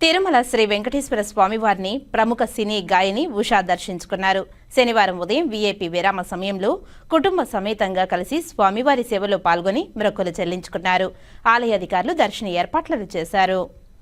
తిరుమల శ్రీ వెంకటేశ్వర స్వామివారిని ప్రముఖ సినీ గాయని ఉషా దర్శించుకున్నారు. శనివారం ఉదయం వీఐపీ విరామ సమయంలో కుటుంబ సమేతంగా కలిసి స్వామివారి సేవలో పాల్గొని మొక్కులు చెల్లించుకున్నారు. ఆలయ అధికారులు దర్శన ఏర్పాట్లను చేశారు.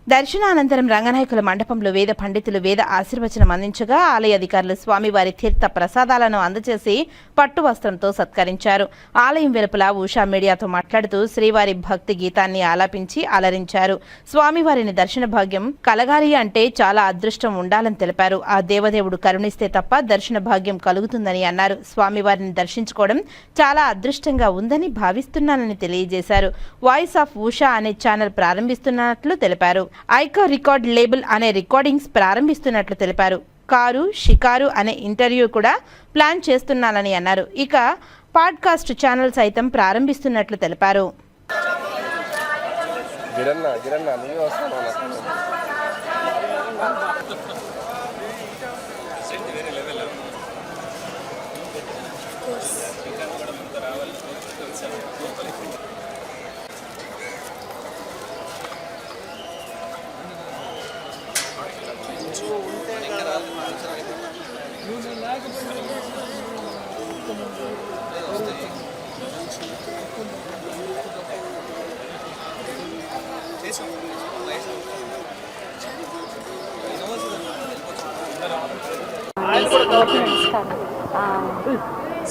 దర్శనానంతరం రంగనాయకుల మండపంలో వేద పండితులు వేద ఆశీర్వచనం అందించగా ఆలయ అధికారులు స్వామివారి తీర్థ ప్రసాదాలను అందజేసి పట్టు వస్త్రంతో సత్కరించారు. ఆలయం వెలుపల ఉషా మీడియాతో మాట్లాడుతూ శ్రీవారి భక్తి గీతాన్ని ఆలాపించి అలరించారు. స్వామివారిని దర్శన భాగ్యం కలగాలి అంటే చాలా అదృష్టం ఉండాలని తెలిపారు. ఆ దేవదేవుడు కరుణిస్తే తప్ప దర్శన భాగ్యం కలుగుతుందని అన్నారు. స్వామివారిని దర్శించుకోవడం చాలా అదృష్టంగా ఉందని భావిస్తున్నానని తెలియజేశారు. వాయిస్ ఆఫ్ ఉషా అనే ఛానల్ ప్రారంభిస్తున్నట్లు తెలిపారు. ఐకా రికార్డ్ లేబుల్ అనే రికార్డింగ్స్ ప్రారంభిస్తున్నట్లు తెలిపారు. కారు షికారు అనే ఇంటర్వ్యూ కూడా ప్లాన్ చేస్తున్నానని అన్నారు. ఇక పాడ్కాస్ట్ ఛానల్ సైతం ప్రారంభిస్తున్నట్లు తెలిపారు. గిరన్న గిరన్న నువ్వే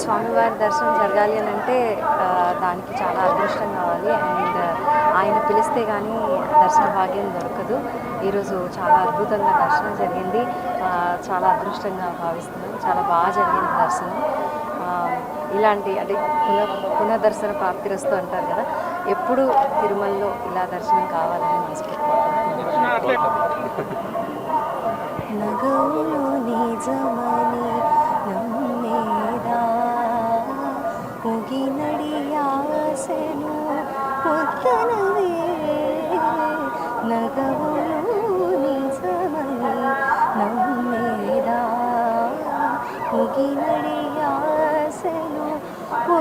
స్వామివారి దర్శనం జరగాలి అని అంటే దానికి చాలా అదృష్టం కావాలి. అండ్ ఆయన పిలిస్తే కానీ దర్శన భాగ్యం దొరకదు. ఈరోజు చాలా అద్భుతంగా దర్శనం జరిగింది. చాలా అదృష్టంగా భావిస్తున్నాను చాలా బాగా జరిగింది దర్శనం. ఇలాంటి అంటే పునః పునఃదర్శన ప్రాప్తిరస్తు అంటారు కదా ఎప్పుడు తిరుమలలో ఇలా దర్శనం కావాలని మనసుకుంటున్నాను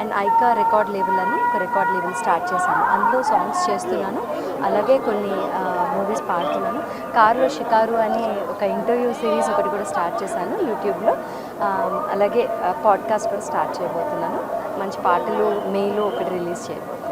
అండ్ ఐకా రికార్డ్ లేబుల్ అని ఒక రికార్డ్ లేబుల్ స్టార్ట్ చేశాను. అందులో సాంగ్స్ చేస్తున్నాను. అలాగే కొన్ని మూవీస్ పాడుతున్నాను. కారులో షికారు అని ఒక ఇంటర్వ్యూ సిరీస్ ఒకటి కూడా స్టార్ట్ చేశాను యూట్యూబ్లో. అలాగే పాడ్కాస్ట్ కూడా స్టార్ట్ చేయబోతున్నాను. మంచి పాటలు మేలో ఒకటి రిలీజ్ చేయబోతున్నాను.